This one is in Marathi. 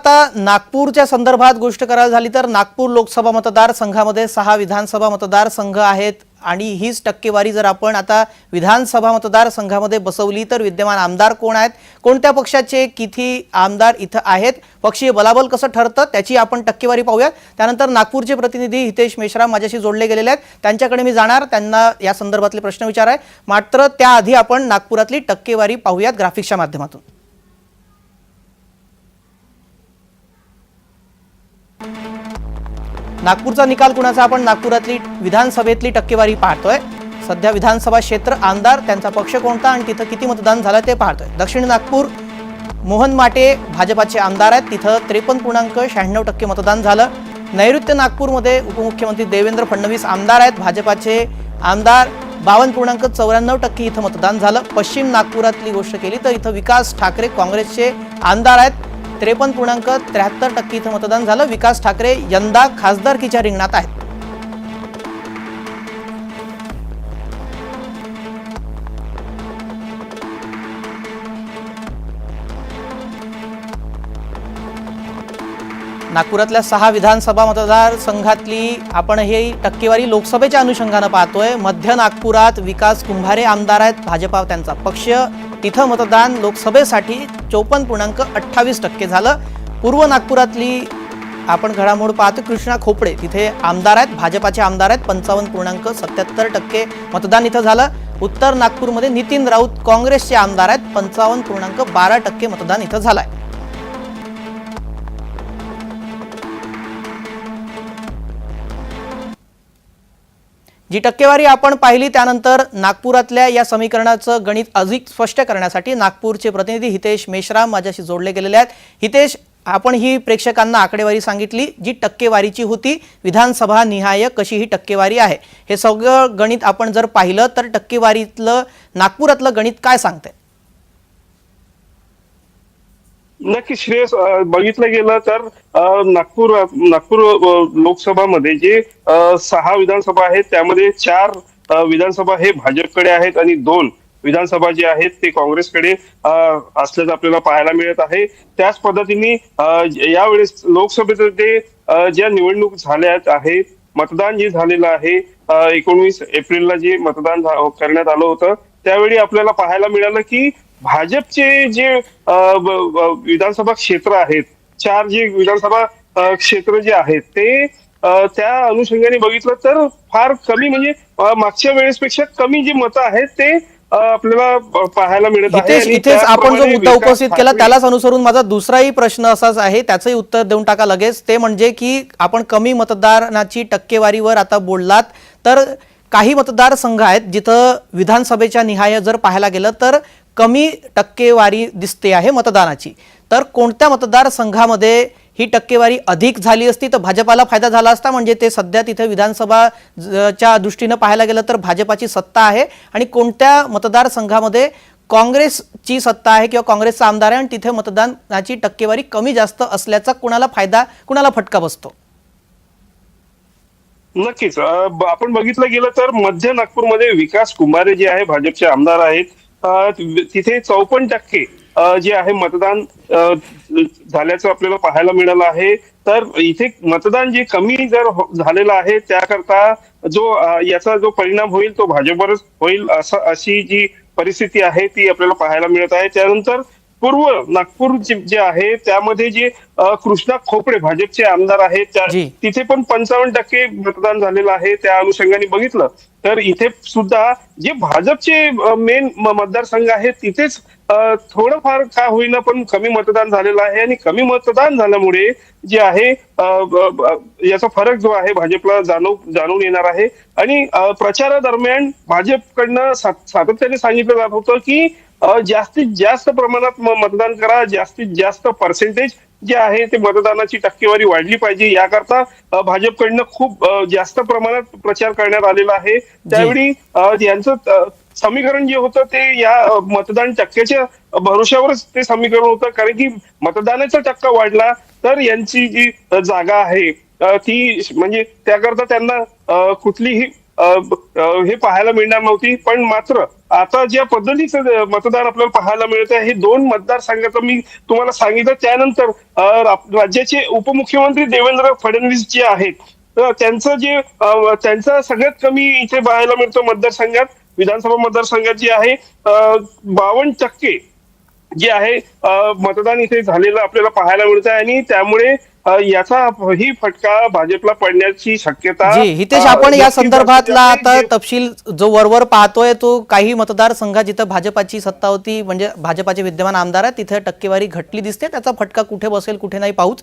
आता नागपूरच्या संदर्भात गोष्ट करायला झाली तर नागपूर लोकसभा मतदारसंघामध्ये सहा विधानसभा मतदारसंघ आहेत आणि हीच टक्केवारी जर आपण आता विधानसभा मतदारसंघामध्ये बसवली तर विद्यमान आमदार कोण आहेत? कोणत्या पक्षाचे किती आमदार इथं आहेत? पक्षीय बलाबल कसं ठरतं? त्याची आपण टक्केवारी पाहूयात. त्यानंतर नागपूरचे प्रतिनिधी हितेश मेश्राम माझ्याशी जोडले गेलेले आहेत. त्यांच्याकडे मी जाणार. त्यांना या संदर्भातले प्रश्न विचार आहे मात्र त्याआधी आपण नागपुरातली टक्केवारी पाहूयात ग्राफिक्सच्या माध्यमातून. नागपूरचा निकाल कुणाचा आपण नागपुरातली विधानसभेतली टक्केवारी पाहतोय. सध्या विधानसभा क्षेत्र आमदार त्यांचा पक्ष कोणता आणि तिथं किती मतदान झालं ते पाहतोय. दक्षिण नागपूर मोहन माटे भाजपाचे आमदार आहेत. तिथं त्रेपन्न पूर्णांक शहाण्णव टक्के मतदान झालं. नैऋत्य नागपूरमध्ये उपमुख्यमंत्री देवेंद्र फडणवीस आमदार आहेत. भाजपाचे आमदार बावन्न पूर्णांक चौऱ्याण्णव टक्के इथं मतदान झालं. पश्चिम नागपुरातली गोष्ट केली तर इथं विकास ठाकरे काँग्रेसचे आमदार आहेत. त्रेपन्न पूर्णांक त्र्याहत्तर टक्के इथं मतदान झालं. विकास ठाकरे यंदा खासदारकीच्या रिंगणात आहेत. नागपुरातल्या सहा विधानसभा मतदारसंघातली आपण हे टक्केवारी लोकसभेच्या अनुषंगानं पाहतोय. मध्य नागपुरात विकास कुंभारे आमदार आहेत. भाजपा त्यांचा पक्ष. तिथं मतदान लोकसभेसाठी चोपन्न पूर्णांक अठ्ठावीस टक्के झालं. पूर्व नागपुरातली आपण घडामोड पाहतो कृष्णा खोपडे तिथे आमदार आहेत. भाजपाचे आमदार आहेत. पंचावन्न पूर्णांक सत्याहत्तर टक्के मतदान इथं झालं. उत्तर नागपूरमध्ये नितीन राऊत काँग्रेसचे आमदार आहेत. पंचावन्न पूर्णांक बारा टक्के मतदान इथं झालं आहे जी टक्केवारी आपण पाहिली त्यानंतर नागपुरातल्या या समीकरणाचं गणित अधिक स्पष्ट करण्यासाठी नागपूरचे प्रतिनिधी हितेश मेश्राम माझ्याशी जोडले गेलेले आहेत. हितेश आपण ही प्रेक्षकांना आकडेवारी सांगितली जी टक्केवारीची होती विधानसभा निहाय कशी ही टक्केवारी आहे? हे सगळं गणित आपण जर पाहिलं तर टक्केवारीतलं नागपुरातलं गणित काय सांगतंय? नक्की श्रेयस बघितलं गेलं तर नागपूर नागपूर लोकसभामध्ये जे सहा विधानसभा आहेत त्यामध्ये चार विधानसभा हे भाजपकडे आहेत आणि दोन विधानसभा जे आहेत ते काँग्रेसकडे असल्याचं आपल्याला पाहायला मिळत आहे. त्याच पद्धतीने यावेळेस लोकसभेचे ते ज्या निवडणूक झाल्या आहेत मतदान जे झालेलं आहे एकोणवीस एप्रिलला जे मतदान झा- करण्यात आलं होतं त्यावेळी आपल्याला पाहायला मिळालं की भाजपचे जे विधानसभा क्षेत्र आहेत चार जे विधानसभा क्षेत्र जे आहेत ते त्या अनुषंगाने बघितलं तर फार कमी म्हणजे मागच्या वेळेसपेक्षा कमी जी मतं आहेत ते आपल्याला पाहायला मिळत इथेच आपण जो मुद्दा उपस्थित केला त्यालाच अनुसरून माझा दुसराही प्रश्न असाच आहे त्याचंही उत्तर देऊन टाका लगेच. ते म्हणजे की आपण कमी मतदानाची टक्केवारीवर आता बोललात तर काही मतदारसंघ आहेत जिथं विधानसभेच्या निहाय जर पाहायला गेलं तर कमी टक्केवारी दिसते आहे मतदानाची. तर कोणत्या मतदारसंघामध्ये ही टक्केवारी अधिक झाली असती तर भाजपाला फायदा झाला असता? म्हणजे ते सध्या तिथे विधानसभा च्या दृष्टीनं पाहायला गेलं तर भाजपाची सत्ता आहे. आणि कोणत्या मतदारसंघामध्ये काँग्रेसची सत्ता आहे किंवा काँग्रेसचा आमदार आहे आणि तिथे मतदानाची टक्केवारी कमी जास्त असल्याचा कुणाला फायदा कुणाला फटका बसतो? नक्कीच. आपण बघितलं गेलं तर मध्य नागपूरमध्ये विकास कुंभारे जे आहे भाजपचे आमदार आहेत. तिथे चौपन्न टक्के जे आहे मतदान झाल्याचं आपल्याला पाहायला मिळालं आहे. तर इथे मतदान जे कमी जर हो, झालेलं आहे त्याकरता जो याचा जो परिणाम होईल तो भाजपवरच होईल असं अशी जी परिस्थिती आहे ती आपल्याला पाहायला मिळत आहे. त्यानंतर पूर्व नागपूर जे आहे त्यामध्ये जे कृष्णा खोपडे भाजपचे आमदार आहेत. तिथे पण पंचावन्न टक्के मतदान झालेलं आहे त्या अनुषंगाने बघितलं तर इथे सुद्धा जे भाजपचे मेन मतदारसंघ आहेत तिथेच थोडंफार का होईना पण कमी मतदान झालेलं आहे आणि कमी मतदान झाल्यामुळे जे आहे याचा फरक जो आहे भाजपला जाणव जाणून येणार आहे आणि प्रचारादरम्यान भाजपकडनं सातत्याने सांगितलं जात होतं की जास्तीत जास्त प्रमाणात मतदान करा जास्तीत जास्त पर्सेंटेज जे आहे ते मतदानाची टक्केवारी वाढली पाहिजे. याकरता भाजपकडनं खूप जास्त प्रमाणात प्रचार करण्यात आलेला आहे. त्यावेळी यांचं समीकरण जे होतं ते या मतदान टक्क्याच्या भरोश्यावरच ते समीकरण होतं. कारण की मतदानाचा टक्का वाढला तर यांची जी जागा आहे ती म्हणजे त्याकरता त्यांना कुठलीही हे पाहायला मिळणार नव्हती. पण मात्र आता ज्या पद्धतीचं मतदान आपल्याला पाहायला मिळत आहे हे दोन मतदारसंघाचं मी तुम्हाला सांगितलं. त्यानंतर राज्याचे उपमुख्यमंत्री देवेंद्र फडणवीस जे आहेत त्यांचं जे त्यांचा त्यांचं सगळ्यात कमी इथे पाहायला मिळतं मतदारसंघात विधानसभा मतदारसंघात जे आहे बावन्न टक्के जे आहे मतदान इथे झालेलं आपल्याला पाहायला मिळत आहे आणि त्यामुळे याचा ही फटका भाजपला पडण्याची शक्यता जी हितेश आपण या संदर्भातला. आता तपशील जो वरवर पाहतोय तो काही मतदारसंघात जिथं भाजपाची सत्ता होती म्हणजे भाजपाचे विद्यमान आमदार आहेत तिथे टक्केवारी घटली दिसते त्याचा फटका कुठे बसेल कुठे नाही पाहूच